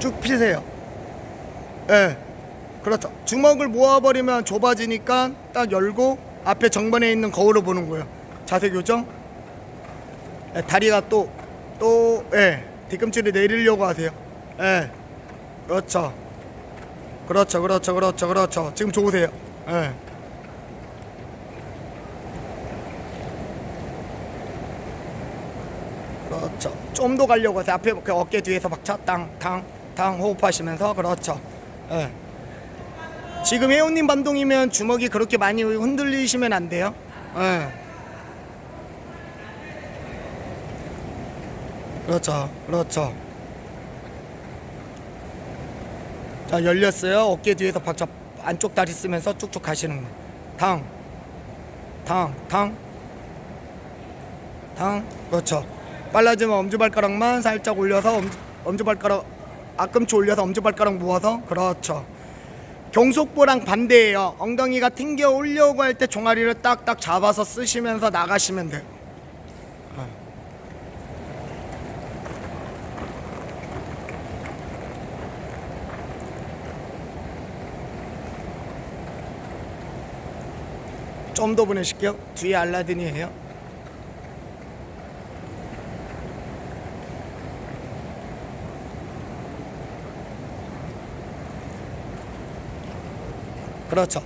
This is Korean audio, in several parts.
쭉 피세요. 예. 그렇죠. 주먹을 모아버리면 좁아지니까 딱 열고 앞에 정면에 있는 거울을 보는 거예요. 자세 교정. 예, 다리가 또, 또, 예. 뒤꿈치를 내리려고 하세요. 예. 그렇죠. 그렇죠, 그렇죠, 그렇죠, 그렇죠. 지금 좋으세요. 예. 그렇죠. 좀 더 가려고 해서 앞에 그 어깨 뒤에서 박차 땅 탕 탕 호흡하시면서 그렇죠. 예. 지금 회원님 반동이면 주먹이 그렇게 많이 흔들리시면 안 돼요. 예. 그렇죠. 그렇죠. 자, 열렸어요. 어깨 뒤에서 박자 안쪽 다리 쓰면서 쭉쭉 가시는 거. 탕. 탕. 탕. 탕. 그렇죠. 빨라지면 엄지발가락만 살짝 올려서 엄, 엄지발가락 앞꿈치 올려서 엄지발가락 모아서 그렇죠. 경속보랑 반대예요. 엉덩이가 튕겨 올려고 할 때 종아리를 딱딱 잡아서 쓰시면서 나가시면 돼요. 어. 좀더 보내실게요. 뒤에 알라딘이에요. 그렇죠.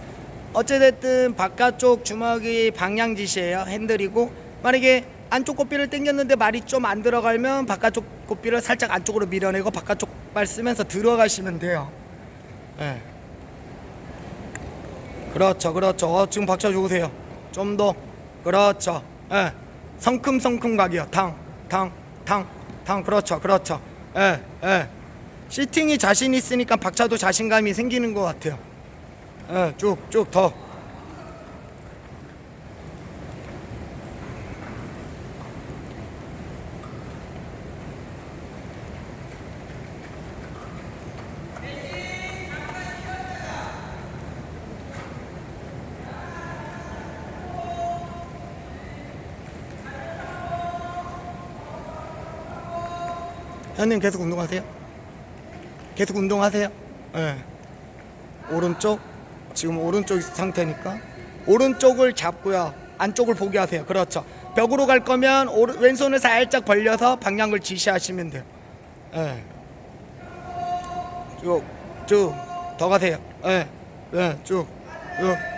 어찌됐든 바깥쪽 주먹이 방향 지시예요. 핸들이고 만약에 안쪽 고삐를 당겼는데 말이 좀 안 들어가면 바깥쪽 고삐를 살짝 안쪽으로 밀어내고 바깥쪽 발 쓰면서 들어가시면 돼요. 예. 그렇죠, 그렇죠. 어, 지금 박자 좋으세요. 좀 더. 그렇죠. 예. 성큼성큼 가기요. 탕, 탕, 탕, 탕. 그렇죠, 그렇죠. 예, 예. 시팅이 자신 있으니까 박자도 자신감이 생기는 것 같아요. 예, 쭉, 쭉 더. 현님 계속 운동하세요? 계속 운동하세요? 예. 오른쪽 지금 오른쪽 상태니까 오른쪽을 잡고요 안쪽을 보게 하세요 그렇죠 벽으로 갈 거면 오른, 왼손을 살짝 벌려서 방향을 지시하시면 돼요 예. 쭉쭉 더 가세요 예. 예, 쭉, 쭉.